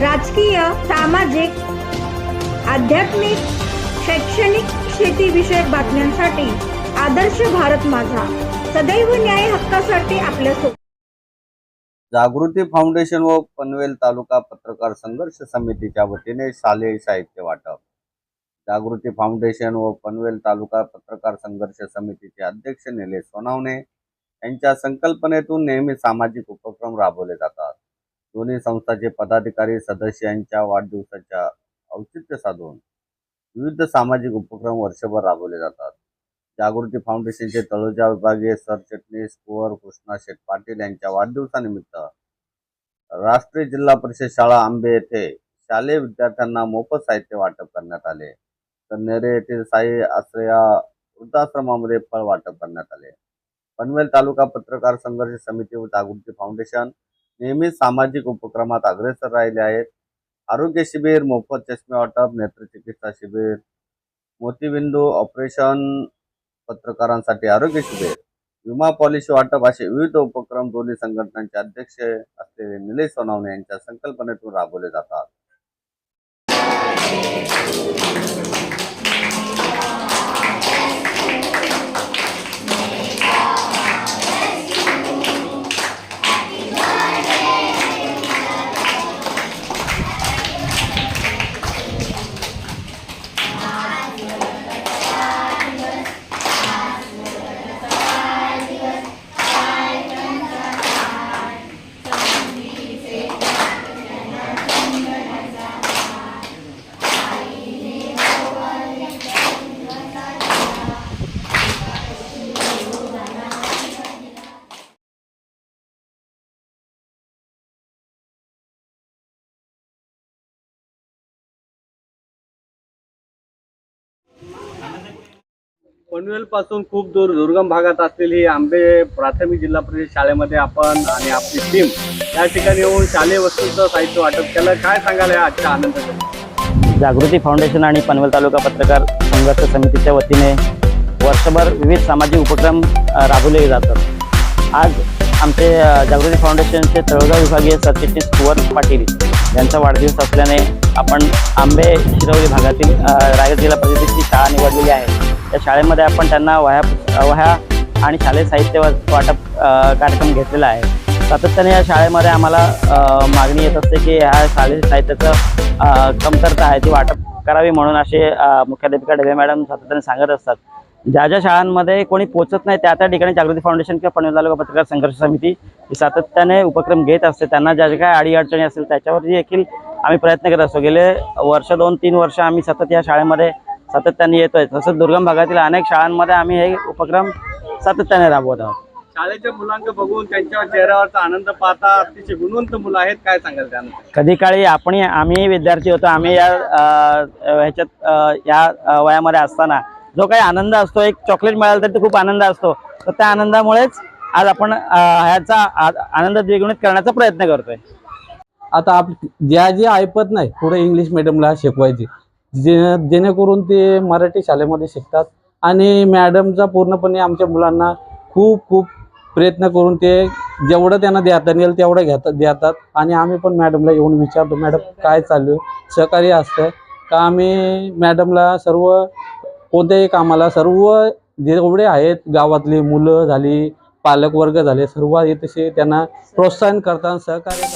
राजकीय सामाजिक आध्यात्मिक शैक्षणिक शेतीविषयक बातम्यांसाठी आदर्श भारत माझा. सदैव न्याय हक्कासाठी आपल्या जागृती फाउंडेशन व पनवेल तालुका पत्रकार संघर्ष समितीच्या वतीने शालेय साहित्य वाटप. जागृती फाउंडेशन व पनवेल तालुका पत्रकार संघर्ष समितीचे अध्यक्ष निलेश सोनावणे यांच्या संकल्पनेतून नेहमी सामाजिक उपक्रम राबवले जातात. दोन्ही संस्थाचे पदाधिकारी सदस्यांच्या वाढदिवसाच्या औचित्य साधून विविध सामाजिक उपक्रम वर्षभर राबवले जातात. जागृती फाउंडेशनचे तळोजा विभागीय सरचिटणीस कुवर कृष्णा शेठ पाटील यांच्या वाढदिवसानिमित्त राष्ट्रीय जिल्हा परिषद शाळा आंबे येथे शालेय विद्यार्थ्यांना मोफत साहित्य वाटप करण्यात आले. तर नेरे येथील साई आश्रया वृद्धाश्रमामध्ये फळ वाटप करण्यात आले. पनवेल तालुका पत्रकार संघर्ष समिती व जागृती फाउंडेशन नेहमीच सामाजिक उपक्रमात अग्रेसर राहिले आहेत. आरोग्य शिबिर मोफत चष्मे वाटप नेत्रचिकित्सा शिबिर मोतीबिंदू ऑपरेशन पत्रकारांसाठी आरोग्य शिबिर विमा पॉलिसी वाटप असे विविध उपक्रम दोन्ही संघटनांचे अध्यक्ष असलेले निलेश सोनावणे यांच्या संकल्पनेतून राबवले जातात. पनवेल पासून खूप दूर दुर्गम भागात असलेली आंबे प्राथमिक जिल्हा परिषद शाळेमध्ये आपण आणि आपली टीम या ठिकाणी येऊन शालेय वस्तूंचं साहित्य वाटप केलं. काय सांगाल या आजच्या आनंदाचं जागृती फाउंडेशन आणि पनवेल तालुका पत्रकार संघर्ष समितीच्या वतीने वर्षभर विविध सामाजिक उपक्रम राबवले जातात. आज आमचे जागृती फाउंडेशनचे तळगाव विभागीय सरचिटणीस कुवर पाटील यांचा वाढदिवस असल्याने आपण आंबे शिरवली भागातील रायगड जिल्हा परिषदेची शाळा निवडलेली आहे. त्या शाळेमध्ये आपण त्यांना वह्या वह्या आणि शालेय साहित्य वाटप कार्यक्रम घेतलेला आहे. सातत्याने या शाळेमध्ये आम्हाला मागणी येत असते की ह्या शालेय साहित्याचं कमतरता आहे ती वाटप करावी म्हणून असे मुख्याध्यापिका डबे मॅडम सातत्याने सांगत असतात. ज्या ज्या शाळांमध्ये कोणी पोचत नाही त्या त्या ठिकाणी जागृती फाउंडेशन किंवा पनवेल तालुका पत्रकार संघर्ष समिती ही सातत्याने उपक्रम घेत असते. त्यांना ज्या ज्या काय अडीअडचणी असतील त्याच्यावरती देखील आम्ही प्रयत्न करत असतो. गेले वर्ष दोन तीन वर्ष आम्ही सतत या शाळेमध्ये सातत्याने येतोय. तसंच दुर्गम भागातील अनेक शाळांमध्ये आम्ही हे उपक्रम सातत्याने राबवत आहोत. शाळेच्या मुलांक बघून त्यांच्या चेहऱ्यावरचा आनंद पाहता अतिशय गुणवंत मुलं आहेत. काय सांगाल त्यानंतर? कधी काळी आपण आम्ही विद्यार्थी होतो. आम्ही या ह्याच्यात या वयामध्ये असताना जो काही आनंद असतो एक चॉकलेट मिळालं तर तो खूप आनंद असतो. तर त्या आनंदामुळेच आज आपण ह्याचा आनंद द्विगुणित करण्याचा प्रयत्न करतोय. आता आप ज्या जे ऐपत नाही पुढे इंग्लिश मिडियमला शिकवायची. जे जेणेकरून ते मराठी शाळेमध्ये शिकतात. आणि मॅडमचा पूर्णपणे आमच्या मुलांना खूप खूप प्रयत्न करून ते जेवढं त्यांना देता येईल तेवढं घेतात देतात. आणि आम्ही पण मॅडमला येऊन विचारतो मॅडम काय चालू आहे? सहकार्य असतं का? आम्ही मॅडमला सर्व कोणत्याही कामाला सर्व जेवढे आहेत गावातली मुलं झाली पालकवर्ग झाले सर्व हे तसे त्यांना प्रोत्साहन करतात सहकार्य